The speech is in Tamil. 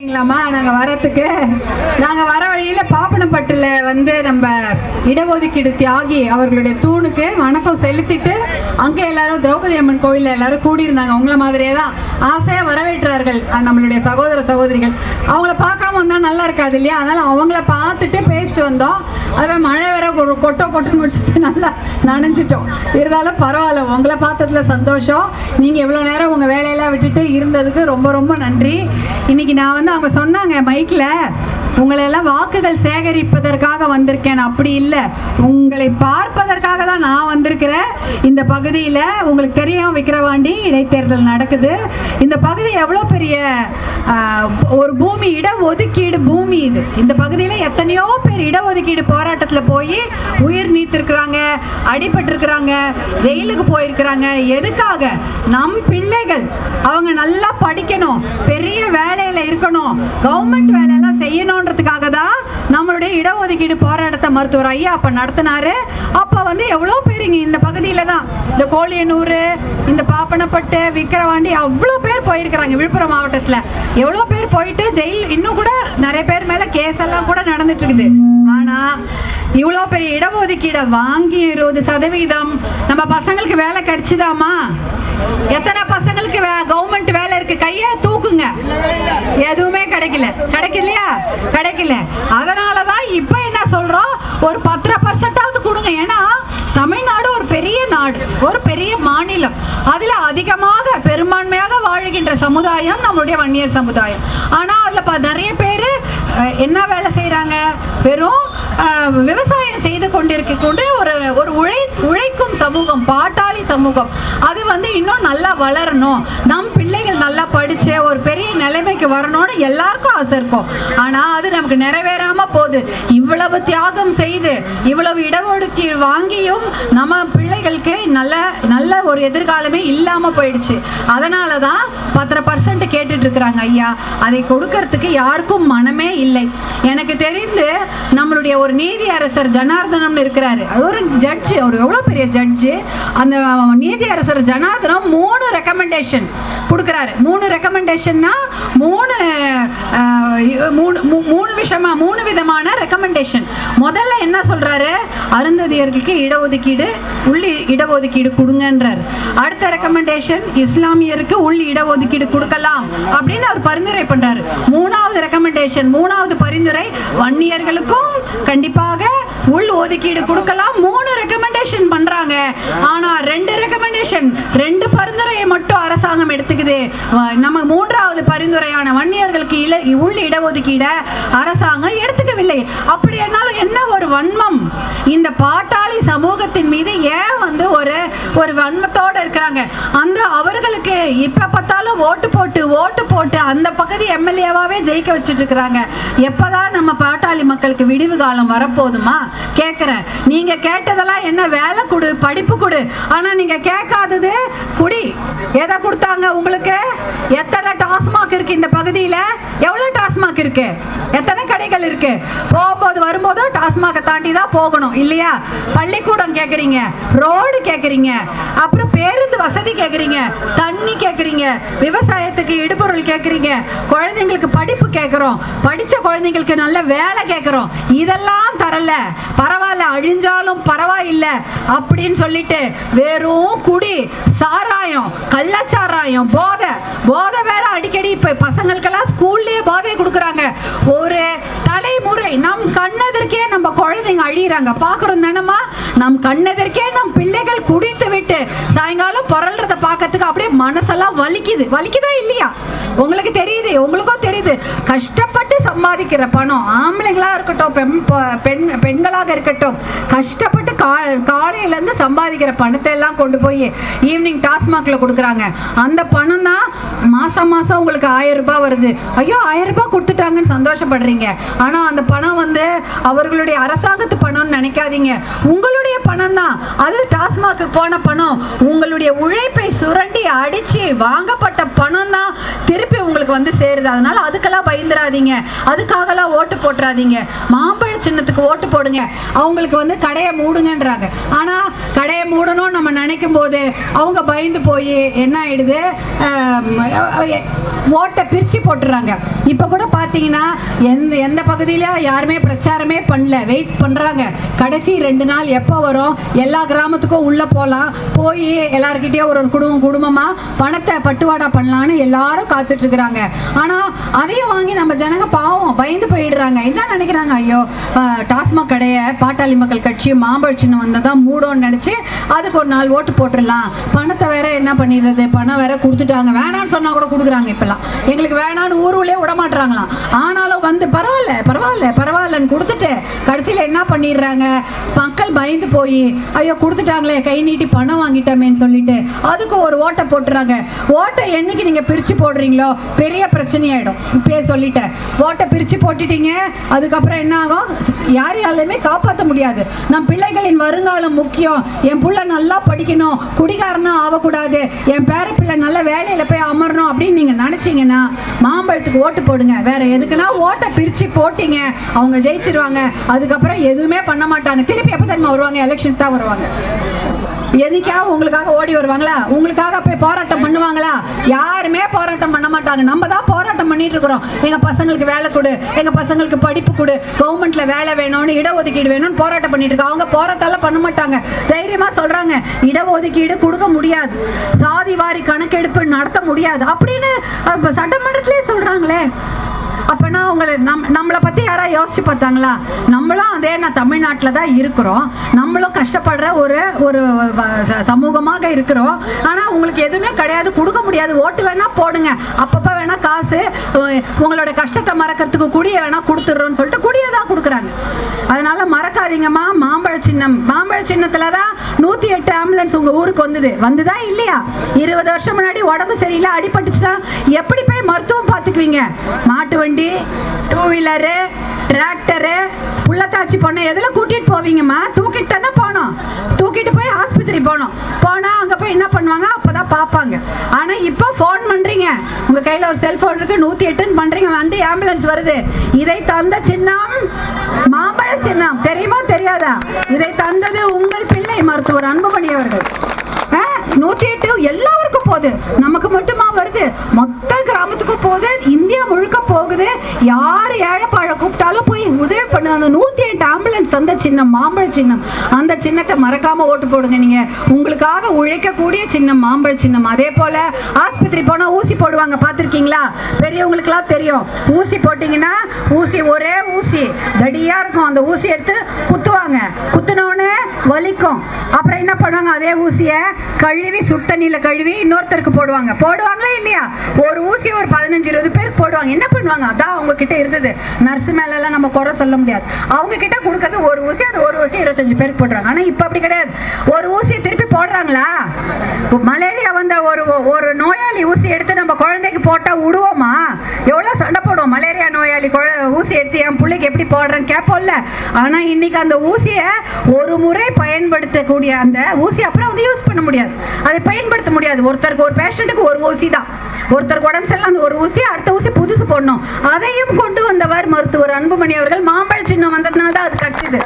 ங்களாம்மா நாங்க வரத்துக்கு நாங்கள் வர வழியில பாப்பனப்பட்டில் வந்து நம்ம இடஒதுக்கீடு தியாகி அவர்களுடைய தூணுக்கு வணக்கம் செலுத்திட்டு அங்கே எல்லாரும் திரௌபதி அம்மன் கோயில்ல எல்லாரும் கூடியிருந்தாங்க. அவங்கள மாதிரியே தான் ஆசையா வரவேற்றார்கள் நம்மளுடைய சகோதர சகோதரிகள். அவங்கள பார்க்காம நல்லா இருக்காது இல்லையா? அதனால் அவங்கள பார்த்துட்டு பேசிட்டு வந்தோம். அதே மழை வேற கொ- கொட்டோ கொட்டுன்னு முடிச்சுட்டு நல்லா நனைஞ்சிட்டோம். இருந்தாலும் பரவாயில்ல உங்களை பார்த்ததுல சந்தோஷம். நீங்கள் இவ்வளோ நேரம் உங்கள் வேலையெல்லாம் விட்டுட்டு இருந்ததுக்கு ரொம்ப ரொம்ப நன்றி. இன்னைக்கு நான் வந்து அவங்க சொன்னாங்க மைக்கில் உங்களை எல்லாம் வாக்குகள் சேகரிப்பதற்காக வந்திருக்கேன். அப்படி இல்லை. உங்களை பார்ப்பதற்காக தான் நான் வந்திருக்கிறேன். இந்த பகுதியில் உங்களுக்கு தெரியும் விக்கிரவாண்டி இடைத்தேர்தல் நடக்குது. இந்த பகுதி எவ்வளோ பெரிய ஒரு பூமி இட ஒதுக்கீடு பூமி இது. இந்த பகுதியில் எத்தனையோ இடஒதுக்கீடு போராட்டத்தில் போய் உயிர் நீத்திருக்கிறாங்க அடிபட்டிருக்கிறாங்க ஜெயிலுக்கு போயிருக்கிறாங்க. எதுக்காக? நம் பிள்ளைகள் அவங்க நல்லா படிக்கணும் பெரிய வேலையில் இருக்கணும். கவர்மெண்ட் வேலையெல்லாம் செய்யணுன்றதுக்காக தான் நம்மளுடைய இடஒதுக்கீடு போராட்டத்தை மருத்துவர் ஐயா அப்போ நடத்தினாரு. அப்போ வந்து எவ்வளோ பேர் இங்கே இந்த பகுதியில் தான்? இந்த கோழியனூர் இந்த பாப்பனப்பட்டு விக்கிரவாண்டி அவ்வளோ பேர் போயிருக்கிறாங்க விழுப்புரம் மாவட்டத்தில். எவ்வளோ பேர் போயிட்டு ஜெயில் இன்னும் கூட நிறைய பேர் மேலே கேஸ் எல்லாம் கூட நடந்துட்டு இருக்குது. ஆனா இவ்வளோ பெரிய இடஒதுக்கீடை வாங்கி இருபது சதவீதம் நம்ம பசங்களுக்கு வேலை கிடைச்சுதாமா எத்தனை பசங்களுக்கு கவர்மெண்ட் வேலை இருக்கு? கையை தூக்குங்க. எதுவுமே கிடைக்கல. கிடைக்கலையா? கிடைக்கல. அதனால தான் இப்போ என்ன சொல்றோம்? ஒரு பத்தரை பர்சன்டாவது கொடுங்க. ஏன்னா தமிழ்நாடு ஒரு பெரிய நாடு ஒரு பெரிய மாநிலம். அதுல அதிகமாக பெரும்பான்மையாக வாழ்கின்ற சமுதாயம் நம்மளுடைய வன்னியர் சமுதாயம். ஆனா அதுல நிறைய பேர் என்ன வேலை செய்கிறாங்க வெறும் விவசாயம் செய்து கொண்டிருக்க ஒரு ஒரு உழை உழைக்கும் சமூகம் பாட்டாளி சமூகம். அது வந்து இன்னும் நல்லா வளரணும். நம் பிள்ளைகள் நல்லா படிச்சு ஒரு பெரிய நிலைமைக்கு வரணும்னு எல்லாருக்கும் ஆசை இருக்கும். ஆனா அது நமக்கு நிறைவேறாம போகுது. இவ்வளவு தியாகம் செய்து இவ்வளவு இடஒதுக்கீடு வாங்கியும் நம்ம பிள்ளைகளுக்கு நல்ல நல்ல ஒரு எதிர்காலமே இல்லாம போயிடுச்சு. அதனால தான் பத்தரை பர்சன்ட் கேட்டுட்டு இருக்கிறாங்க ஐயா அதை கொடுக்கறதுக்கு யாருக்கும் மனமே இல்லை. எனக்கு தெரிந்து நம்மளுடைய ஒரு நீதி அரசர் ஜனார்தனம்னு இருக்கிறாரு. ஒரு ஜட்ஜு அவர் எவ்வளோ பெரிய ஜட்ஜு அந்த நீதி அரசர் ஜனார்தனம் மூணு ரெக்கமெண்டேஷன் கொடுக்குறாரு. மூணு ரெக்கமெண்டேஷன்னா மூணு மூணு மூணு விஷயமா மூணு விதமான ரெக்கமெண்டேஷன் முதல்ல என்ன சொல்றாரு? அருந்ததியர்களுக்கு இடஒதுக்கீடு உள்ளி இடஒதுக்கீடு கொடுங்கன்றார். அடுத்த ரெக்கமெண்டேஷன் இஸ்லாமியருக்கு உள் இடஒதுக்கீடு கொடுக்கலாம் அப்படின்னு அவர் பரிந்துரை பண்றாரு. மூணாவது ரெக்கமெண்டேஷன் மூணாவது பரிந்துரை வன்னியர்களுக்கும் கண்டிப்பாக உள் ஒதுக்கீடு கொடுக்கலாம். மூணு ரெக்கமெண்டேஷன் பண்றாங்க. ஆனா ரெண்டு ரெக்கமெண்டேஷன் ரெண்டு பரிந்துரையை மட்டும் அரசாங்கம் எடுத்துக்குது. நம்ம மூன்றாவது பரிந்துரையான வன்னியர்களுக்கு இல உள்ள இடஒதுக்கீட அரசாங்கம் எடுத்துக்கவில்லை. அப்படி என்னாலும் என்ன ஒரு வன்மம் இந்த பாட்டாளி சமூகத்தின் மீது ஏன் வந்து ஒரு ஒரு வன்மத்தோடு இருக்கிறாங்க? அந்த அவர்களுக்கு இப்போ பார்த்தாலும் ஓட்டு போட்டு ஓட்டு போட்டு அந்த பகுதி எம்எல்ஏவாகவே ஜெயிக்க வச்சுட்டு இருக்கிறாங்க. எப்போதான் நம்ம பாட்டாளி மக்களுக்கு விடிவு காலம் வரப்போதுமா கேட்குறேன் நீங்க கேட்டதெல்லாம் என்ன வேலை கொடு படிப்பு கொடு. ஆனா நீங்க கேட்காதது குடி. எதை கொடுத்தாங்க உங்களுக்கு? எத்தனை டாஸ்மாக் இருக்கு இந்த பகுதியில? எவ்வளவு டாஸ்மாக் இருக்கு? எத்தனை கடைகள் இருக்கு. போகும்போது வரும்போது டாஸ்மாக தாண்டி தான் போகணும் இல்லையா? பள்ளிக்கூடம் கேக்குறீங்க ரோடு கேக்குறீங்க அப்புறம் பேருந்து வசதி கேக்குறீங்க தண்ணி கேக்குறீங்க விவசாயத்துக்கு இடுபொருள் கேட்குறீங்க குழந்தைங்களுக்கு படிப்பு கேட்குறோம் படிச்ச குழந்தைங்களுக்கு நல்ல வேலை கேட்குறோம் இதெல்லாம் தரல. பரவாயில்ல அழிஞ்சாலும் பரவாயில்ல அப்படின்னு சொல்லிட்டு வெறும் குடி சாராயம் கள்ளச்சாராயம் போதை. போதை வேற அடிக்கடி இப்போ பசங்களுக்கெல்லாம் ஸ்கூல்லயே போதை கொடுக்குறாங்க. ஒரு தலைமுறை நம் கண்ணெதிர்க்கே நம்ம குழந்தைங்க அழியிறாங்க. பாக்குறோம் தானம்மா? நம் கண்ணெதிர்க்கே நம் பிள்ளைகள் குடித்து விட்டு சாயங்காலம் பொருள் பார்க்கறதுக்கு அப்படியே மனசெல்லாம் வலிக்குது. வலிக்குதா இல்லையா? உங்களுக்கு தெரியுது உங்களுக்கும் தெரியுது. கஷ்டப்பட்டு சம்பாதிக்கிற பணம் ஆம்பளைங்களா இருக்கட்டும் பெண் பெண் பெண்களாக இருக்கட்டும் கஷ்டப்பட்டு கா காலையிலேருந்து சம்பாதிக்கிற பணத்தை எல்லாம் கொண்டு போய் ஈவினிங் டாஸ்மாக்ல கொடுக்குறாங்க. அந்த பணம் தான் மாசம் மாசம் உங்களுக்கு ஆயிரம் ரூபாய் வருது. ஐயோ ஆயிரம் ரூபாய் கொடுத்துட்டாங்கன்னு சந்தோஷப்படுறீங்க. ஆனா அந்த பணம் வந்து அவர்களுடைய அரசாங்கத்து பணம்னு நினைக்காதீங்க. உங்களுக்கு பணம் தான் அது டாஸ்மாக்கு போன பணம். உங்களுடைய உழைப்பை சுரண்டி அடிச்சு வாங்கப்பட்ட பணம் தான் திருப்பி உங்களுக்கு வந்து சேருது. அதனால அதுக்கெல்லாம் பயந்துராதீங்க அதுக்காகலாம் ஓட்டு போட்டுறாதீங்க. மாம்பழ சின்னத்துக்கு ஓட்டு போடுங்க. அவங்களுக்கு வந்து கடையை மூடுங்கன்றாங்க. ஆனா கடையை மூடணும்னு நம்ம நினைக்கும் போது அவங்க பயந்து போய் என்ன ஆயிடுது? ஓட்டை பிரிச்சு போட்டுறாங்க. இப்போ கூட பார்த்தீங்கன்னா எந்த எந்த பகுதியில யாருமே பிரச்சாரமே பண்ணல. வெயிட் பண்றாங்க. கடைசி ரெண்டு நாள் எப்போ வரும்? எல்லா கிராமத்துக்கும் உள்ள போகலாம் போய் எல்லாருக்கிட்டேயும் ஒரு ஒரு குடும்பம் குடும்பமா பணத்தை பட்டுவாடா பண்ணலான்னு எல்லாரும் காத்துட்டு இருக்கிறாங்க ஆனா அதையும் வாங்கி நம்ம ஜனங்க பாவம் பயந்து போயிடுறாங்க. என்ன நினைக்கிறாங்க? ஐயோ டாஸ்மாக் கடையை பாட்டாளி மக்கள் கட்சி மாம்பழ சின்னம் வந்ததான் மூடோன்னு நினைச்சு அதுக்கு ஒரு நாள் ஓட்டு போட்டுடலாம். பணத்தை வேற என்ன பண்ணிடுறது? பணம் வேற கொடுத்துட்டாங்க. வேணாம்னு சொன்னா கூட கொடுக்குறாங்க இப்பெல்லாம். எங்களுக்கு வேணாம்னு ஊருக்குள்ளே விடமாட்டுறாங்களாம் ஆனாலும் வந்து பரவாயில்ல பரவாயில்ல பரவாயில்லன்னு கொடுத்துட்டு கடைசியில் என்ன பண்ணிடுறாங்க? மக்கள் பயந்து போய் ஐயோ கொடுத்துட்டாங்களே கை நீட்டி பணம் வாங்கிட்டோமேன்னு சொல்லிட்டு அதுக்கு ஒரு ஓட்டை போட்டுறாங்க. ஓட்டை என்னைக்கு நீங்கள் பிரித்து போடுறீங்களோ பெரிய பிரச்சனையாயிடும். இப்பயே சொல்லிட்டேன். ஓட்டை பிரித்து போட்டுட்டீங்க அதுக்கப்புறம் என்ன ஆகும்? யாரையாலையுமே காப்பாற்ற முடியாது. நம் பிள்ளைகளின் வருங்காலம் முக்கியம். என் பிள்ளை நல்லா படிக்கணும் குடிகாரனா ஆகக்கூடாது. என் பேர பிள்ளை நல்ல வேலையில் போய் அமரணும் அப்படின்னு நீங்கள் நினச்சிங்கன்னா மாம்பழத்துக்கு ஓட்டு போடுங்க. வேற எதுக்குன்னா ஓட்டை பிரித்து போட்டிங்க. அவங்க ஜெயிச்சிருவாங்க. அதுக்கப்புறம் எதுவுமே பண்ண மாட்டாங்க. திருப்பி எப்போ தெரியுமா வருவாங்க? எலெக்ஷன் தான் வருவாங்க. எதுக்காக உங்களுக்காக ஓடி வருவாங்களா? உங்களுக்காக போய் போராட்டம் பண்ணுவாங்களா? யாருமே போராட்டம் பண்ண மாட்டாங்க. நம்ம தான் போராட்டம் பண்ணிட்டு இருக்கிறோம். எங்க பசங்களுக்கு வேலை கொடு எங்க பசங்களுக்கு படிப்பு கொடு கவர்மெண்ட்ல வேலை வேணும்னு இடஒதுக்கீடு வேணும்னு போராட்டம் பண்ணிட்டு இருக்கோம். அவங்க போராட்டம்லாம் பண்ண மாட்டாங்க. தைரியமா சொல்றாங்க. இடஒதுக்கீடு கொடுக்க முடியாது. சாதி வாரி கணக்கெடுப்பு நடத்த முடியாது. அப்படின்னு சட்டமன்றத்திலே சொல்றாங்களே. அப்பனா உங்களை நம் நம்மளை பற்றி யாராவது யோசிச்சு பார்த்தாங்களா? நம்மளும் அதே நான் தமிழ்நாட்டில் தான் இருக்கிறோம். நம்மளும் கஷ்டப்படுற ஒரு ஒரு வ- ச- சமூகமாக இருக்கிறோம். ஆனால் உங்களுக்கு எதுவுமே கிடையாது. கொடுக்க முடியாது. ஓட்டு வேணால் போடுங்க. அப்பப்போ வேணால் காசு உங்களோட கஷ்டத்தை மறக்கிறதுக்கு குடியை வேணால் கொடுத்துட்றோன்னு சொல்லிட்டு குடியை தான் கொடுக்குறாங்க. அதனால் மறக்காதீங்கம்மா. மாம்பழம் சின்னம். மாம்பழ சின்னத்தில் தான் நூற்றி எட்டு ஆம்புலன்ஸ் உங்கள் ஊருக்கு வந்தது. வந்துதா இல்லையா? இருபது வருஷம் முன்னாடி உடம்பு சரியில்லை அடிபட்டுச்சுன்னா எப்படி போய் மருத்துவம் பார்த்துக்குவீங்க? மாட்டு வண்டி டூ வீலரு டிராக்டரு புள்ளத்தாச்சி பொண்ணை எதில் கூட்டிகிட்டு போவீங்கம்மா? தூக்கிட்டு தானே போனோம். தூக்கிட்டு போய் ஆஸ்பத்திரி போனோம். போனால் அங்கே போய் என்ன பண்ணுவாங்க? பார்ப்பாங்க. ஆனால் இப்போ ஃபோன் பண்ணுறீங்க உங்கள் கையில் ஒரு செல்ஃபோன் இருக்குது நூற்றி எட்டுன்னு பண்ணுறீங்க வந்து ஆம்புலன்ஸ் வருது. இதை தந்த சின்னம் மாம்பழ சின்னம். தெரியுமா தெரியாதா? இதை தந்தது உங்கள் பிள்ளை மருத்துவர் அன்புமணி அவர்கள். ஆ, நூத்தி எட்டு எல்லாருக்கும் போகுது. நமக்கு மட்டுமா வருது? மொத்த கிராமத்துக்கும் போகுது. இந்தியா முழுக்க போகுது. யார் ஏழைப்பாழை கூப்பிட்டாலும் போய் உதவி பண்ணு அந்த நூத்தி எட்டு ஆம்புலன்ஸ் அந்த சின்னம் மாம்பழ சின்னம். அந்த சின்னத்தை மறக்காம ஓட்டு போடுங்க நீங்க. உங்களுக்காக உழைக்கக்கூடிய சின்னம் மாம்பழ சின்னம். அதே போல ஆஸ்பத்திரி போனா ஊசி போடுவாங்க பார்த்துருக்கீங்களா? பெரியவங்களுக்குலாம் தெரியும். ஊசி போட்டிங்கன்னா ஊசி ஒரே ஊசி. தடியா இருக்கும். அந்த ஊசி எடுத்து குத்துவாங்க. குத்து வலிக்கும். அப்புறம் என்ன பண்ணுவாங்க? அதே ஊசியை கழுவி சுத்தண்ணியில் கழுவி இன்னொருத்தருக்கு போடுவாங்க. போடுவாங்களா இல்லையா? ஒரு ஊசி ஒரு பதினஞ்சு இருபது பேருக்கு போடுவாங்க. என்ன பண்ணுவாங்க? அதான் அவங்க கிட்ட இருந்தது. நர்ஸ் மேலெல்லாம் நம்ம குறை சொல்ல முடியாது. அவங்க கிட்ட கொடுக்கறது ஒரு ஊசி அது ஒரு ஊசி இருபத்தஞ்சு பேருக்கு போடுறாங்க. ஆனால் இப்போ அப்படி கிடையாது. ஒரு ஊசியை திருப்பி போடுறாங்களா? மலேரியா வந்த ஒரு ஒரு நோயாளி ஊசி எடுத்து நம்ம குழந்தைக்கு போட்டால் விடுவோமா எவ்வளோ சண்டை போடுவோம்? மலேரியா நோயாளி குழ- ஊசி எடுத்து என் பிள்ளைக்கு எப்படி போடுறேன்னு கேட்போம்ல. ஆனால் இன்னைக்கு அந்த ஊசியை ஒரு முறை பயன்படுத்தக்கூடிய அந்த ஊசி அப்புறம் வந்து யூஸ் பண்ண முடியாது. அதை பயன்படுத்த முடியாது. ஒருத்தருக்கு ஒரு பேஷண்ட்டுக்கு ஒரு ஊசி தான். ஒருத்தருக்கு உடம்பு சரியில்லை அந்த ஒரு ஊசி அடுத்த ஊசி புதுசு போடணும். அதையும் கொண்டு வந்தவர் மருத்துவர் அன்புமணி அவர்கள். மாம்பழ சின்னம் வந்ததுனால தான் அது கிடைச்சிது